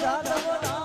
સાધવો